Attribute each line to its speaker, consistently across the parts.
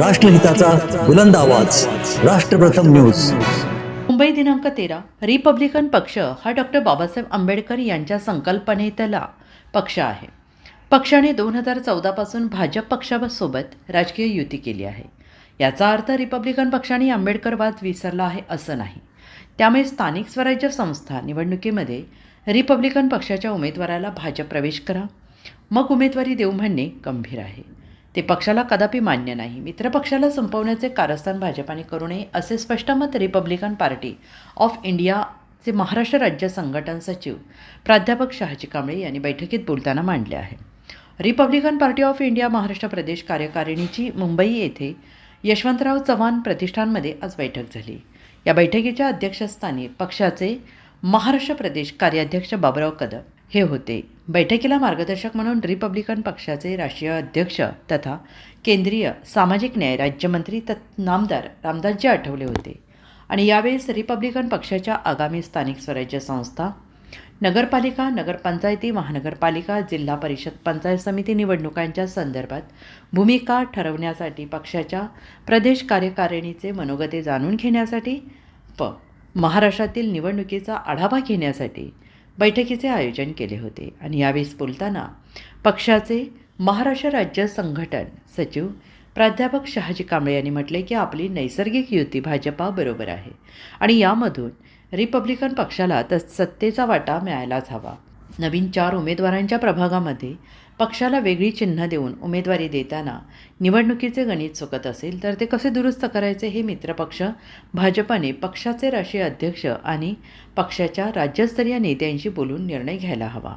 Speaker 1: राष्ट्रहिताचा बुलंद आवाज. राष्ट्रप्रथम न्यूज.
Speaker 2: मुंबई दिनांक तेरा. रिपब्लिकन पक्ष हा डॉक्टर बाबासाहेब आंबेडकर यांच्या संकल्पनेतला पक्ष आहे. पक्षाने दोन हजार चौदापासून भाजप पक्षासोबत राजकीय युती केली आहे. याचा अर्थ रिपब्लिकन पक्षाने आंबेडकरवाद विसरला आहे असं नाही. त्यामुळे स्थानिक स्वराज्य संस्था निवडणुकीमध्ये रिपब्लिकन पक्षाच्या उमेदवाराला भाजप प्रवेश करा. मग उमेदवारी देऊ म्हणणे गंभीर आहे. ते पक्षाला कदापि मान्य नाही. मित्रपक्षाला संपवण्याचे कारस्थान भाजपाने करू नये असे स्पष्ट मत रिपब्लिकन पार्टी ऑफ इंडियाचे महाराष्ट्र राज्य संघटन सचिव प्राध्यापक शहाजी कांबळे यांनी बैठकीत बोलताना मांडले आहे. Republican party of India Maharashtra प्रदेश कार्यकारिणीची मुंबई येथे यशवंतराव चव्हाण प्रतिष्ठानमध्ये आज बैठक झाली. या बैठकीच्या अध्यक्षस्थानी पक्षाचे महाराष्ट्र प्रदेश कार्याध्यक्ष बाबराव कदम हे होते. बैठकीला मार्गदर्शक म्हणून रिपब्लिकन पक्षाचे राष्ट्रीय अध्यक्ष तथा केंद्रीय सामाजिक न्याय राज्यमंत्री तत् नामदार रामदासजी आठवले होते. आणि यावेळेस रिपब्लिकन पक्षाच्या आगामी स्थानिक स्वराज्य संस्था नगरपालिका नगरपंचायती महानगरपालिका जिल्हा परिषद पंचायत समिती निवडणुकांच्या संदर्भात भूमिका ठरवण्यासाठी पक्षाच्या प्रदेश कार्यकारिणीचे मनोगते जाणून घेण्यासाठी प महाराष्ट्रातील निवडणुकीचा आढावा घेण्यासाठी बैठकीचे आयोजन केले होते आणि यावेळेस बोलताना पक्षाचे महाराष्ट्र राज्य संघटन सचिव प्राध्यापक शहाजी कांबळे यांनी म्हटले की आपली नैसर्गिक युती भाजपाबरोबर आहे आणि यामधून रिपब्लिकन पक्षाला तर सत्तेचा वाटा मिळायलाच हवा. नवीन चार उमेदवारांच्या प्रभागामध्ये पक्षाला वेगळी चिन्ह देऊन उमेदवारी देताना निवडणुकीचे गणित चुकत असेल तर ते कसे दुरुस्त करायचे हे मित्रपक्ष भाजपाने पक्षाचे राष्ट्रीय अध्यक्ष आणि पक्षाच्या राज्यस्तरीय नेत्यांशी बोलून निर्णय घ्यायला हवा.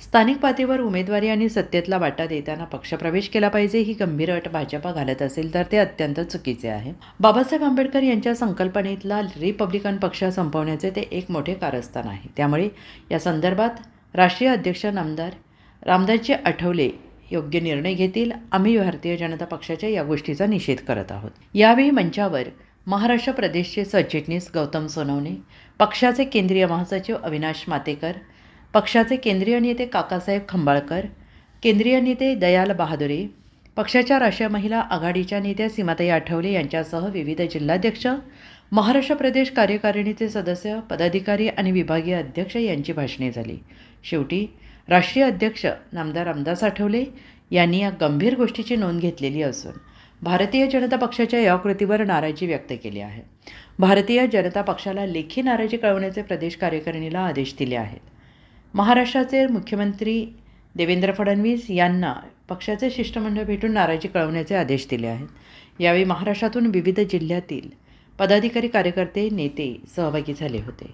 Speaker 2: स्थानिक पातळीवर उमेदवारी आणि सत्तेतला वाटा देताना पक्षप्रवेश केला पाहिजे ही गंभीर अट भाजपा घालत असेल तर ते अत्यंत चुकीचे आहे. बाबासाहेब आंबेडकर यांच्या संकल्पनेतला रिपब्लिकन पक्ष संपवण्याचे ते एक मोठे कारस्थान आहे. त्यामुळे या संदर्भात राष्ट्रीय अध्यक्ष नामदार रामदासजी आठवले योग्य निर्णय घेतील. आम्ही भारतीय जनता पक्षाच्या या गोष्टीचा निषेध करत आहोत. यावेळी मंचावर महाराष्ट्र प्रदेशचे सरचिटणीस गौतम सोनवणे पक्षाचे केंद्रीय महासचिव अविनाश मातेकर पक्षाचे केंद्रीय नेते काकासाहेब खंबाळकर केंद्रीय नेते दयाल बहादुरे पक्षाच्या राष्ट्रीय महिला आघाडीच्या नेत्या सीमाताई आठवले यांच्यासह विविध जिल्हाध्यक्ष महाराष्ट्र प्रदेश कार्यकारिणीचे सदस्य पदाधिकारी आणि विभागीय अध्यक्ष यांची भाषणे झाली. शेवटी राष्ट्रीय अध्यक्ष नामदार रामदास आठवले यांनी या गंभीर गोष्टीची नोंद घेतलेली असून भारतीय जनता पक्षाच्या या कृतीवर नाराजी व्यक्त केली आहे. भारतीय जनता पक्षाला लेखी नाराजी कळवण्याचे प्रदेश कार्यकारिणीला आदेश दिले आहेत. महाराष्ट्राचे मुख्यमंत्री देवेंद्र फडणवीस यांना पक्षाचे शिष्टमंडळ भेटून नाराजी कळवण्याचे आदेश दिले आहेत. यावेळी महाराष्ट्रातून विविध जिल्ह्यातील पदाधिकारी कार्यकर्ते नेते सहभागी झाले होते.